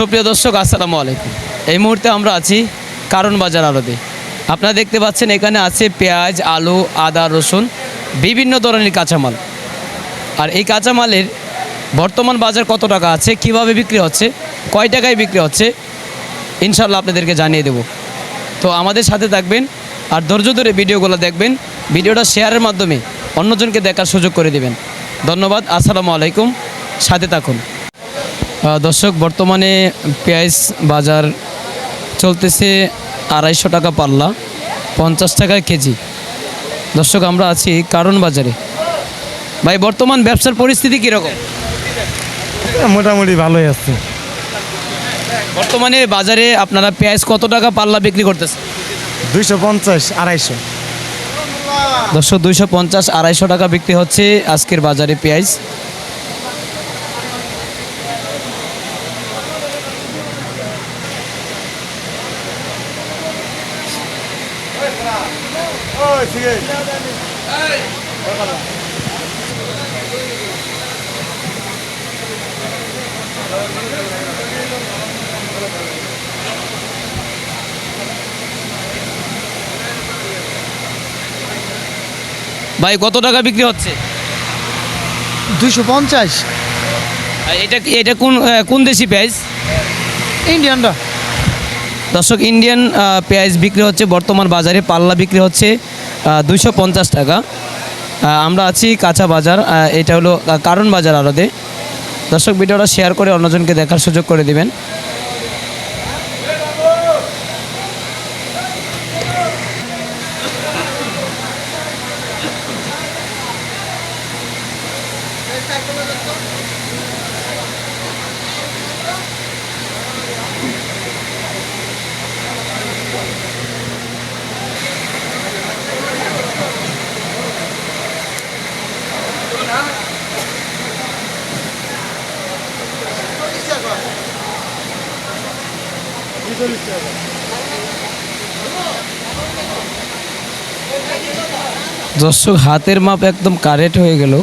সুপ্রিয় দর্শক, আসসালামু আলাইকুম। এই মুহূর্তে আমরা আছি কারণ বাজার আড়তে আপনারা দেখতে পাচ্ছেন, এখানে আছে পেঁয়াজ, আলু, আদা, রসুন, বিভিন্ন ধরনের কাঁচামাল। আর এই কাঁচামালের বর্তমান বাজার কত টাকা আছে, কীভাবে বিক্রি হচ্ছে, কয় টাকায় বিক্রি হচ্ছে ইনশাল্লাহ আপনাদেরকে জানিয়ে দেব। তো আমাদের সাথে থাকবেন আর ধৈর্য ধরে ভিডিওগুলো দেখবেন, ভিডিওটা শেয়ারের মাধ্যমে অন্যজনকে দেখার সুযোগ করে দেবেন। ধন্যবাদ, আসসালামু আলাইকুম, সাথে থাকুন। দর্শক বর্তমানে পেঁয়াজ বাজার চলতেছে আড়াইশো টাকা পাল্লা পঞ্চাশ টাকা কেজি। দর্শক আমরা আছি কারণ বাজারে। ভাই বর্তমান ব্যবসার পরিস্থিতি কীরকম? মোটামুটি ভালোই আছে। বর্তমানে বাজারে আপনারা পেঁয়াজ কত টাকা পাল্লা বিক্রি করতেছেন? দুইশো পঞ্চাশ আড়াইশো। দর্শক দুইশো পঞ্চাশ আড়াইশো টাকা বিক্রি হচ্ছে আজকের বাজারে পেঁয়াজ। ভাই কত টাকা বিক্রি হচ্ছে? দুইশো পঞ্চাশ। এটা এটা কোন কোন দেশি পেঁয়াজ? ইন্ডিয়ানটা। দর্শক ইন্ডিয়ান পেঁয়াজ বিক্রি হচ্ছে, বর্তমান বাজারে পাল্লা বিক্রি হচ্ছে পঞ্চাশ টাকা। আমরা আছি কাঁচা বাজার এটা হলো কারণ বাজার আলাদে দর্শক, ভিডিওটা শেয়ার করে অন্যজনকে দেখার সুযোগ করে দিবেন। দর্শক হাতের মাপ একদম কারেক্ট হয়ে গেল।